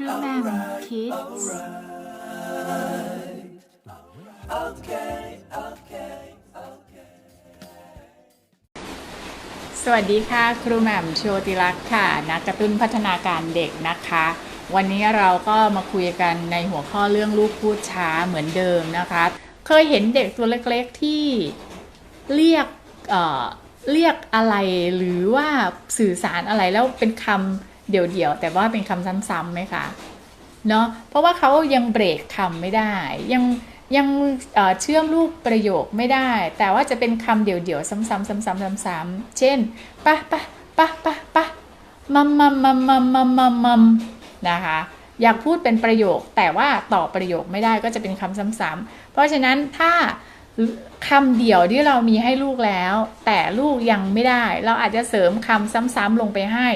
ครูแหม่มคิดสวัสดีค่ะ ครูแหม่มโชติลักษ์ค่ะ นักกระตุ้นพัฒนาการเด็กนะคะ วันนี้เราก็มาคุยกันในหัวข้อเรื่องลูกพูดช้าเหมือนเดิมนะคะ เคยเห็นเด็กตัวเล็กๆที่เรียกเเรียกอะไรหรือว่าสื่อสารอะไรแล้วเป็นคำ เดี่ยวๆ แต่ว่าเป็นคำซ้ำๆไหมคะเนาะเพราะว่าเขายังเบรกคำไม่ได้ ยังยังเชื่อมรูปประโยคไม่ได้ แต่ว่าจะเป็นคำเดี่ยวๆ ซ้ำๆซ้ำๆซ้ำๆเช่นปะปะปะปะปะมัมมัมมัมมัมมัมมัมมัมนะคะอยากพูดเป็นประโยค แต่ว่าต่อประโยคไม่ได้ก็จะเป็นคำซ้ำๆเพราะฉะนั้นถ้าคำเดี่ยวที่เรามีให้ลูกแล้ว แต่ลูกยังไม่ได้ เราอาจจะเสริมคำซ้ำๆลงไปให้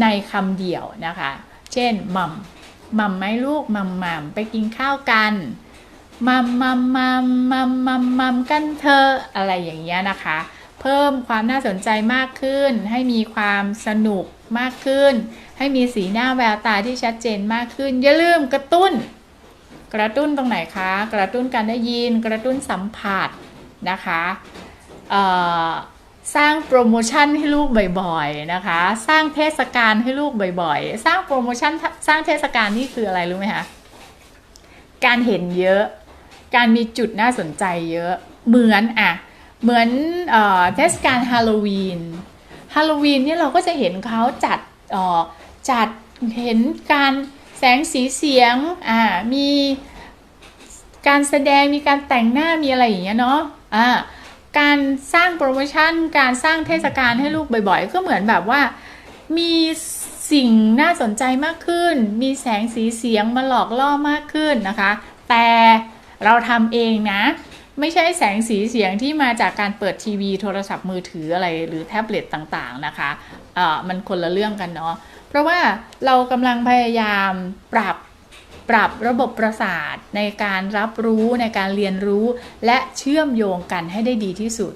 ในคำเดียวนะคะ เช่นมัมมัมไหมลูกมัมมัมไปกินข้าวกันมัมมัมมัมมัมมัมมัมกันเธออะไรอย่างเงี้ยนะคะ เพิ่มความน่าสนใจมากขึ้น ให้มีความสนุกมากขึ้น ให้มีสีหน้าแววตาที่ชัดเจนมากขึ้น อย่าลืมกระตุ้น กระตุ้นตรงไหนคะ กระตุ้นการได้ยิน กระตุ้นสัมผัสนะคะ สร้างโปรโมชั่นให้ลูกบ่อยๆนะคะ สร้างเทศกาลให้ลูกบ่อยๆ สร้างโปรโมชั่นสร้างเทศกาลนี่คืออะไรรู้ไหมคะการเห็นเยอะ การมีจุดน่าสนใจเยอะ เหมือนอะเหมือนเทศกาลฮาโลวีน ฮาโลวีนเนี่ยเราก็จะเห็นเขาจัดจัดเห็นการแสงสีเสียงอ่ามีการแสดงมีการแต่งหน้ามีอะไรอย่างเงี้ยเนาะอ่า การสร้างโปรโมชั่น การสร้างเทศกาลให้ลูกบ่อยๆ ก็เหมือนแบบว่า มีสิ่งน่าสนใจมากขึ้น มีแสงสีเสียงมาหลอกล่อมากขึ้นนะคะ แต่เราทำเองนะ ไม่ใช่แสงสีเสียงที่มาจากการเปิดทีวี โทรศัพท์มือถืออะไรหรือแท็บเล็ตต่างๆนะคะเอ่อมันคนละเรื่องกันเนาะเพราะว่าเรากำลังพยายามปรับ ปรับระบบประสาทในการรับรู้ในการเรียนรู้ และเชื่อมโยงกันให้ได้ดีที่สุด